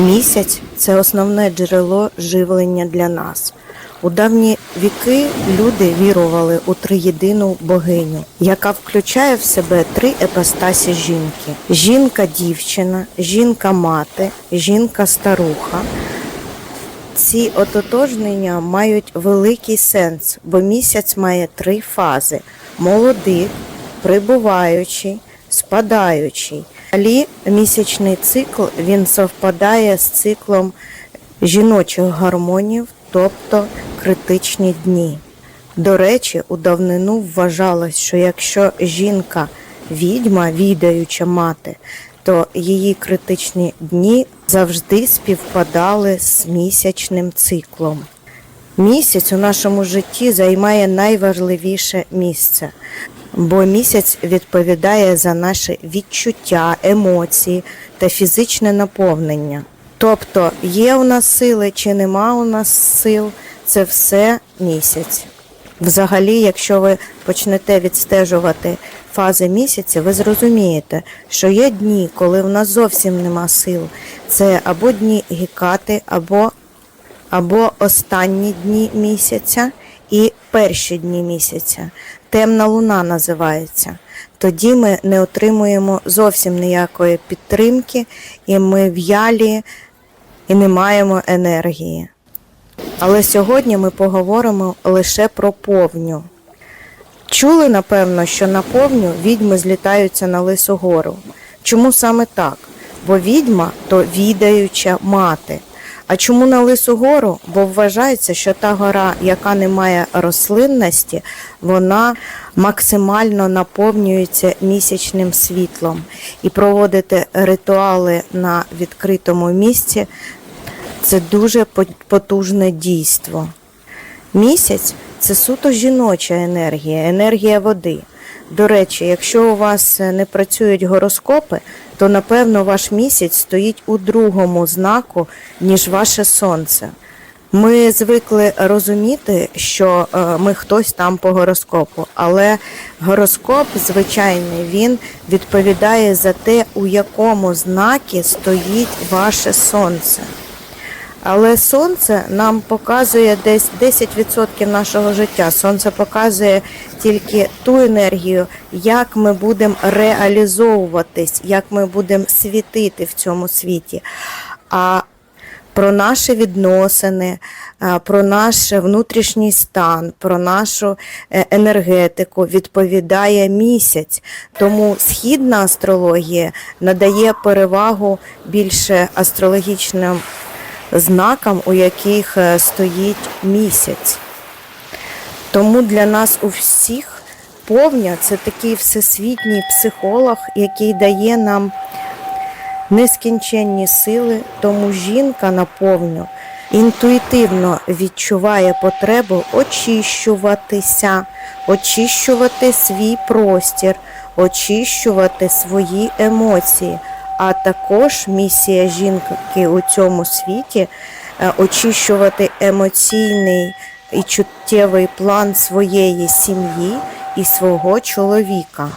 Місяць це основне джерело живлення для нас. У давні віки люди вірували у триєдину богиню, яка включає в себе три епостасі жінки: жінка-дівчина, жінка-мати, жінка-старуха. Ці ототожнення мають великий сенс, бо місяць має три фази: молодий, прибуваючий, спадаючий. Далі місячний цикл він совпадає з циклом жіночих гормонів, тобто критичні дні. До речі, у давнину вважалось, що якщо жінка відьма, відаюча мати, то її критичні дні завжди співпадали з місячним циклом. Місяць у нашому житті займає найважливіше місце, бо місяць відповідає за наші відчуття, емоції та фізичне наповнення. Тобто, є у нас сили чи нема у нас сил, це все місяць. Взагалі, якщо ви почнете відстежувати фази місяця, ви зрозумієте, що є дні, коли в нас зовсім нема сил. Це або дні гікати, або або останні дні місяця і перші дні місяця. Темна луна називається. Тоді ми не отримуємо зовсім ніякої підтримки, і ми в'ялі і не маємо енергії. Але сьогодні ми поговоримо лише про повню. Чули, напевно, що на повню відьми злітаються на Лису гору. Чому саме так? Бо відьма то відаюча мати. А чому на Лису гору? Бо вважається, що та гора, яка не має рослинності, вона максимально наповнюється місячним світлом. І проводити ритуали на відкритому місці це дуже потужне дійство. Місяць це суто жіноча енергія, енергія води. До речі, якщо у вас е, не працюють гороскопи, то напевно ваш місяць стоїть у другому знаку, ніж ваше сонце. Ми звикли розуміти, що е, ми хтось там по гороскопу, але гороскоп звичайний він відповідає за те, у якому знакі стоїть ваше сонце. Але сонце нам показує десь 10% нашого життя. Сонце показує тільки ту енергію, як ми будемо реалізовуватись, як ми будемо світити в цьому світі. А про наші відносини, про наш внутрішній стан, про нашу е, енергетику відповідає місяць. Тому східна астрологія надає перевагу більше астрологічним знакам, у яких е, стоїть місяць. Тому для нас у всіх повня це такий всесвітній психолог, який дає нам нескінченні сили, тому жінка на повню інтуїтивно відчуває потребу очищуватися, очищувати свій простір, очищувати свої емоції. А також місія жінки у цьому світі е, очищувати емоційний і чуттєвий план своєї сім'ї і свого чоловіка.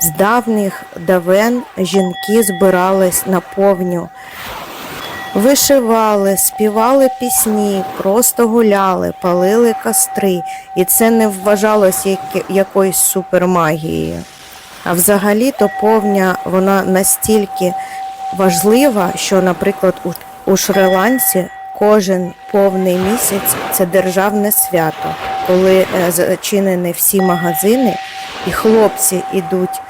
З давніх давен жінки збирались на повню, вишивали, співали пісні, просто гуляли, палили костри, і це не вважалось як- якоюсь супермагією. А взагалі-то повня вона настільки важлива, що, наприклад, у, Шри-Ланці кожен повний місяць це державне свято, коли е, зачинені всі магазини, і хлопці йдуть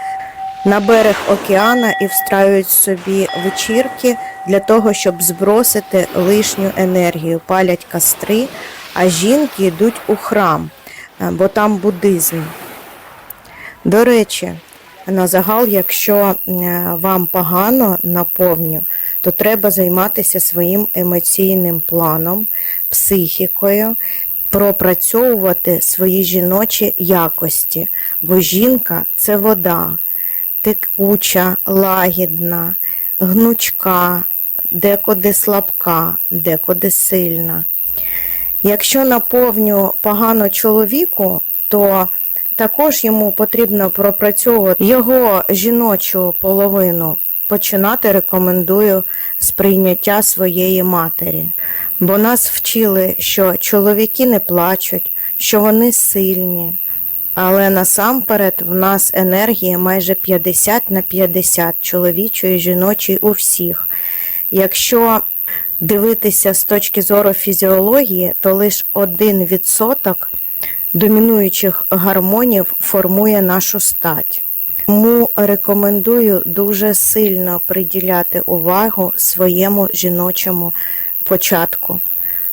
на берег океана і встраюють собі вечірки для того, щоб збросити лишню енергію, палять костри, а жінки йдуть у храм, е, бо там буддизм. До речі, на загал, якщо е, вам погано наповню, то треба займатися своїм емоційним планом, психікою, пропрацьовувати свої жіночі якості, бо жінка це вода, текуча, лагідна, гнучка, декуди слабка, декуди сильна. Якщо наповню погано чоловіку, то також йому потрібно пропрацьовувати його жіночу половину, починати рекомендую з прийняття своєї матері. Бо нас вчили, що чоловіки не плачуть, що вони сильні. Але насамперед в нас енергія майже 50 на 50, чоловічої, жіночої у всіх. Якщо дивитися з точки зору фізіології, то лише 1% домінуючих гормонів формує нашу стать. Тому рекомендую дуже сильно приділяти увагу своєму жіночому початку.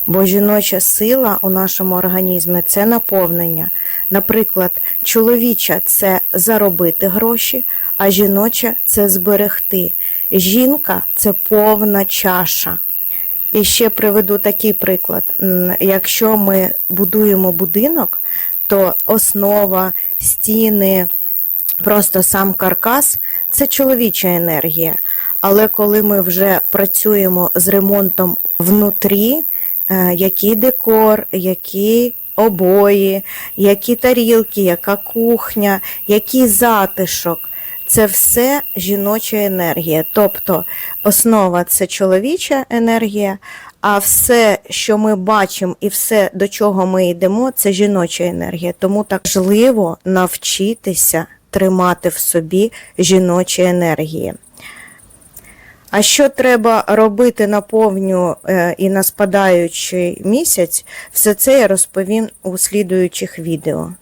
Бо жіноча сила у нашому організмі це наповнення. Наприклад, чоловіча це заробити гроші, а жіноча це зберегти. Жінка це повна чаша. І ще приведу такий приклад. Якщо ми будуємо будинок, то основа, стіни, просто сам каркас це чоловіча енергія. Але коли ми вже працюємо з ремонтом внутрі, е, який декор, які обої, які тарілки, яка кухня, який затишок. Це все жіноча енергія. Тобто основа це чоловіча енергія, а все, що ми бачимо, і все, до чого ми йдемо, це жіноча енергія. Тому так важливо навчитися тримати в собі жіночі енергії. А що треба робити на повню е, і на спадаючий місяць, все це я розповім у слідуючих відео.